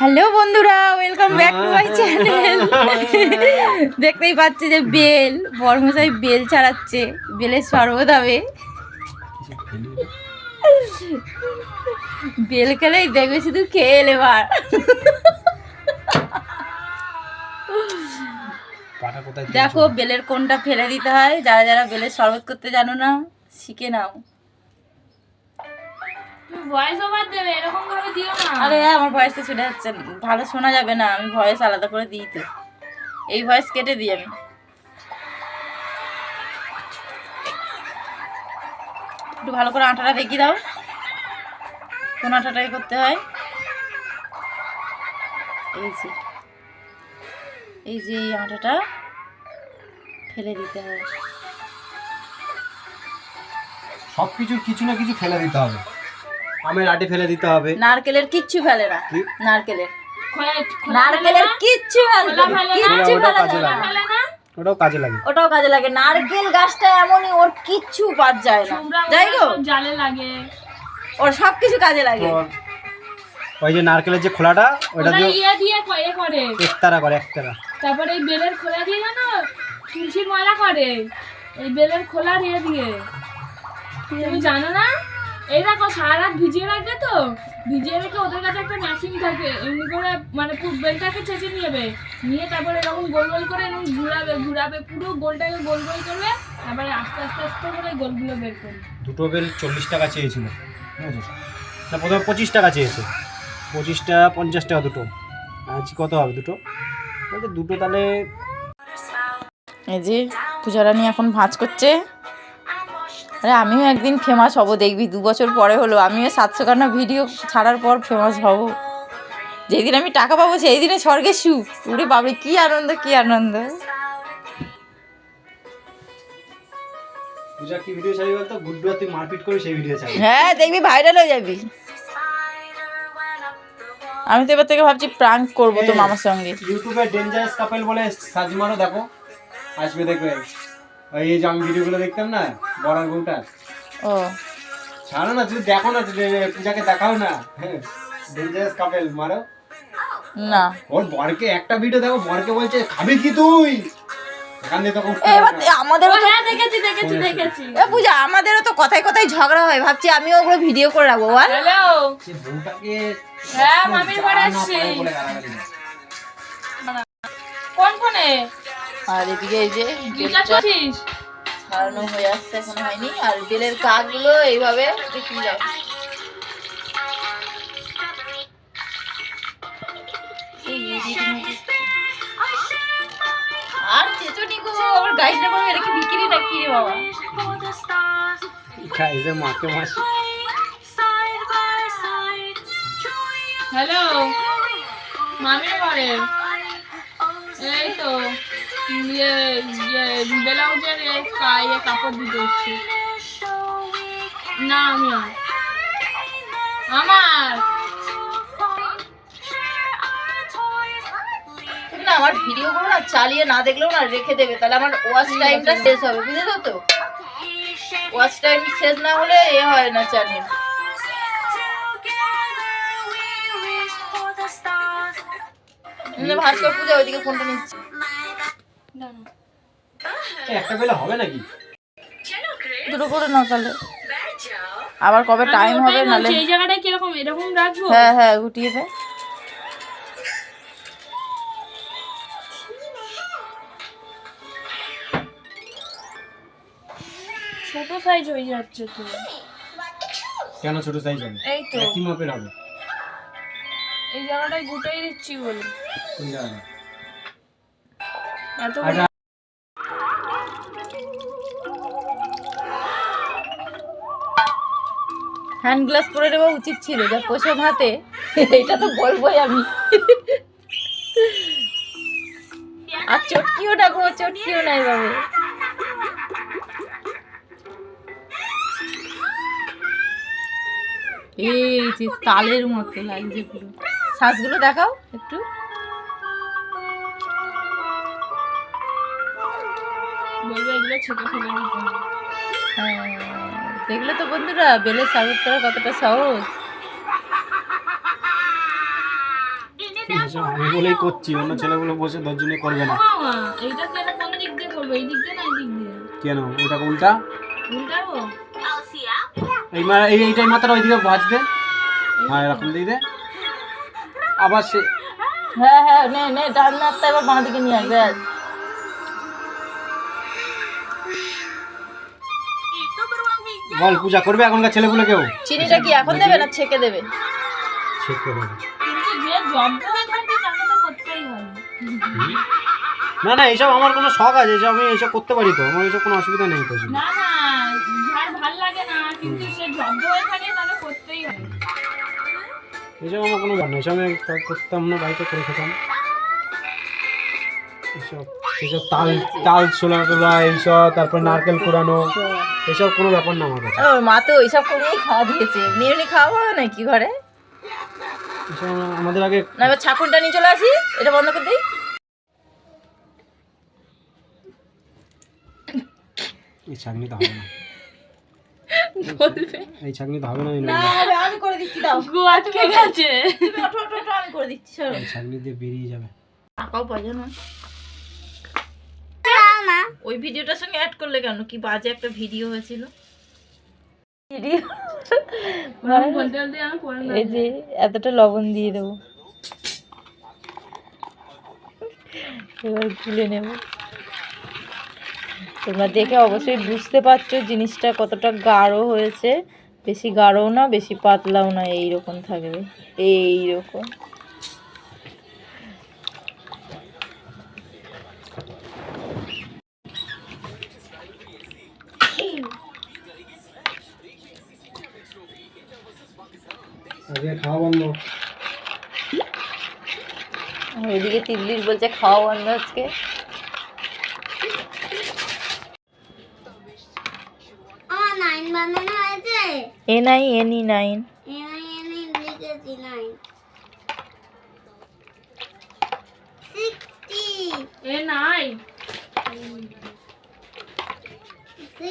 Hello বন্ধুরা welcome back to my channel দেখতেই পাচ্ছি যে বেল বর্মশাই বেল ছাড়াচ্ছে বেলের শরবত হবে। বেল খেলেই দেখবে শুধু খেয়ে এলে এবার দেখো বেলের কোনটা ফেলে দিতে হয় যারা যারা বেলের শরবত করতে জানো না শিখে নাও। ভয়েস ওভার দেবে এরকম ভাবে দিও না। আরে হ্যাঁ আমার ভয়েসটা ছুটে যাচ্ছে। ভালো শোনা যাবে না আমি ভয়েস আলাদা করে দিই তো। এই ভয়েস কেটে দিই আমি। একটু ভালো করে আটাটা দেখিয়ে দাও। কোন আটাটাই করতে হয়? এই যে। এই যে এই আটাটা ফেলে দিতে হয়। সব কিছু কিছু না কিছু ফেলে দিতে হবে। আমের আটে ফেলে দিতে হবে। নারকেলের কিচ্ছু ফেলে না। নারকেলের। নারকেলের কিচ্ছু ফেলে না, কিচ্ছু ফেলে না। লাগে। ফেলে না? ওটাও কাজে লাগে। ওটাও কাজে লাগে। নারকেল গাছটা এমনই ওর কিচ্ছু বাদ যায় না। যাই গো জালে লাগে। ওর সব কিছু কাজে লাগে। ওই যে নারকেলের যে খোলাটা ওটা দিয়ে ইয়ে দিয়ে করে একতারা করে একতারা। তারপরে এই বেলের খোলা দিয়ে জানো? তুলসীর মালা করে। এই বেলের খোলা দিয়ে দিয়ে। তুমি জানো না? এই দেখো সারা রাত ভিজিয়ে রাখবে তো? ভিজিয়ে রেখে ওদের কাছে একটা মেশিন থাকে এমনি করে মানে পুরো বেলটাকে চেঁচে নিয়ে নিয়ে তারপরে এরকম গোল গোল করে এরকম ঘুরাবে ঘুরাবে পুরো গোলটাকে গোল গোল করবে তারপরে আস্তে আস্তে আস্তে করে গোলগুলো বের করবে। দুটো বেল চল্লিশ টাকা চেয়েছিল না প্রথমে পঁচিশ টাকা চেয়েছে। পঁচিশ টাকা পঞ্চাশ টাকা দুটো। আজ কত হবে দুটো? বলছে দুটো তাহলে এই যে পূজারানী এখন ভাঁজ করছে। আরে আমিও একদিন ফেমাস হব দেখবি দু বছর পরে হলো। আমিও সাতশো খানা ভিডিও ছাড়ার পর ফেমাস হব। যেদিন আমি টাকা পাবো সেই দিনে স্বর্গে সুখ। উড়ে বাবরে কি আনন্দ কি আনন্দ। হ্যাঁ দেখবি ভাইরাল হয়ে যাবি। আমি তো এবার থেকে ভাবছি প্রাঙ্ক করব তো মামার সঙ্গে। ইউটিউবে ডেঞ্জারাস কাপেল বলে সার্চ মারো দেখো। আসবে দেখবে। ওই যে আমি ভিডিওগুলো দেখতাম না বড়ার বউটা? ও। ছাড়ো না তুমি দেখো না পূজাকে দেখাও না। ডেঞ্জারাস কাপেল মারো। না। ওর বরকে একটা ভিডিও দেখো বরকে বলছে খাবি কি তুই? আমাদেরও তো হ্যাঁ আমাদেরও তো কথায় কথায় ঝগড়া হয় ভাবছি আমিও ওগুলো ভিডিও করে রাখব হ্যাঁ। কোন ফোনে? আর এদিকে এই যে ছাড়ানো হয়ে আসছে এখন হয়নি। আর বেলের কাকগুলো এইভাবে দেখি যাও। আর চেচনি গো আবার গাইস না এটা কি বিক্রি না কি রে বাবা? খাইছে মাকে মাসি। হ্যালো মামির ঘরে? এই তো। ব্লাউজের এ কা- ইয়ে কাপড় দিতে এসছি। না আমি। আমার? না আমার ভিডিওগুলো না চালিয়ে না দেখলেও না রেখে দেবে। তাহলে আমার ওয়াচ টাইমটা শেষ হবে বুঝেছ তো? ওয়াচ টাইম শেষ না হলে এ হয় না চ্যানেল ভাস্কর পূজা ওইদিকে ফোনটা নিচ্ছে। একটা পেলে হবে নাকি? দুটো করে নাও তাহলে। আবার কবে টাইম হবে নালে এই জায়গাটা কীরকম? এরকম রাখব? হ্যাঁ হ্যাঁ গুটিয়ে দে। ছোট সাইজ হয়ে যাচ্ছে তো। কেন ছোট সাইজ হবে? এই তো। একই মাপের হবে। এই জায়গাটায় গুটাই দিচ্ছি বলে। কোন হ্যান্ড গ্লাস পরে নেওয়া উচিত ছিল যা পোষম হাতে এটা তো বলবোই আমি। আর চটকিও না গো চটকিও নাই বাবু এই যে তালের মতো লাগছে পুরো। শ্বাসগুলো দেখাও একটু। বলব এগুলো দিতে হবে। হ্যাঁ, দেখলে তো বন্ধুরা বেলের সাগর করা কতটা সহজ। আমি বলেই করছি অন্য ছেলেগুলো বসে করবে না। এইটা কোন দিক দিয়ে করব? এই দিক দিয়ে না এই দিক দিয়ে? কেন? ওটা উল্টা উল্টাবো? এই মা এই এইটাই মাথাটা ওইদিকে ভাজতে হ্যাঁ এরকম দিয়ে দে। আবার সে হ্যাঁ হ্যাঁ নে নে ডান হাতটা এবার বাঁ দিকে নিয়ে আসবে বল পূজা করবে এখনকার ছেলেগুলো কেউ? চিনিটা কি এখন দেবে না ছেঁকে দেবে? ছেঁকে দেবে। না না এইসব আমার কোনো শখ আছে এইসব আমি এইসব করতে পারি তো আমার এইসব কোনো অসুবিধা নেই তো না না যার ভালো লাগে না কিন্তু সে জব্দ হয়ে থাকে তাকে করতেই হবে। এইসব আমার কোনো ব্যাপার নেই এইসব আমি করতাম না বাড়িতে করে খেতাম। এইসব তাল তাল এইসব তারপর নারকেল কুড়ানো এসব কোনো ব্যাপার না আমার কাছে। আর মা তো ওইসব করেই খাওয়া দিয়েছে। খাওয়া হবে নাকি ঘরে? এসব আমাদের আগে না এবার ছাকুনটা নিয়ে চলে আসি এটা বন্ধ করে দিই। এই ছাগনি তো হবে না। বলবে। এই ছাগনি তো হবে না না হবে, আমি করে দিচ্ছি দাও। গু আটকে গেছে। তুমি ওঠো ওঠো ওঠো, আমি করে দিচ্ছি সরো। এই দিয়ে বেরিয়ে যাবে। টাকাও পাই জানো ওই ভিডিওটার সঙ্গে অ্যাড করলে কেন? কি বাজে একটা ভিডিও হয়েছিল? ভিডিও? এই যে এতটা লবণ দিয়ে দেবো। এবার গুলে নেব। তোমরা দেখে অবশ্যই বুঝতে পারছ জিনিসটা কতটা গাঢ় হয়েছে। বেশি গাঢ়ও না বেশি পাতলাও না এইরকম থাকবে। এইরকম। আগে খাওয়া বন্ধ। ওইদিকে তিল্লির বলছে খাওয়া বন্ধ আজকে। এ নাই এনি নাইন এ নাই সিক্সটি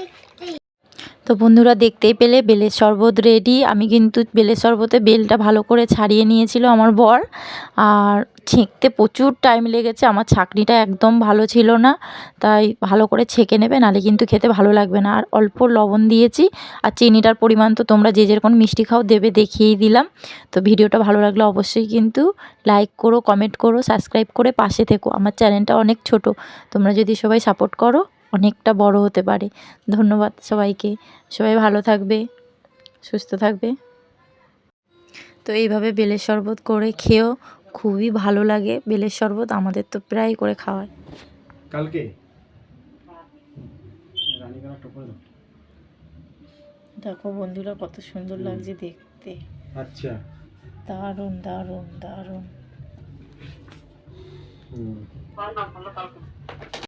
তো বন্ধুরা দেখতেই পেলে বেলের শরবত রেডি আমি কিন্তু বেলের শরবতে বেলটা ভালো করে ছাড়িয়ে নিয়েছিল আমার বর। আর ছেঁকতে প্রচুর টাইম লেগেছে, আমার ছাকনিটা একদম ভালো ছিল না। তাই ভালো করে ছেঁকে নেবে, নাহলে কিন্তু খেতে ভালো লাগবে না। আর অল্প লবণ দিয়েছি, আর চিনিটার পরিমাণ তো তোমরা যে যেরকম মিষ্টি খাও দেবে দেখিয়েই দিলাম। তো ভিডিওটা ভালো লাগলে অবশ্যই কিন্তু লাইক করো কমেন্ট করো সাবস্ক্রাইব করে পাশে থেকো। আমার চ্যানেলটা অনেক ছোট, তোমরা যদি সবাই সাপোর্ট করো অনেকটা বড় হতে পারে। ধন্যবাদ সবাইকে। সবাই ভালো থাকবে সুস্থ থাকবে। তো এইভাবে বেলের শরবত করে খেয়েও খুবই ভালো লাগে। বেলের শরবত আমাদের তো প্রায় করে খাওয়ায়। কালকে? দেখো বন্ধুরা কত সুন্দর লাগছে দেখতে। আচ্ছা। দারুণ দারুণ দারুণ। হুম।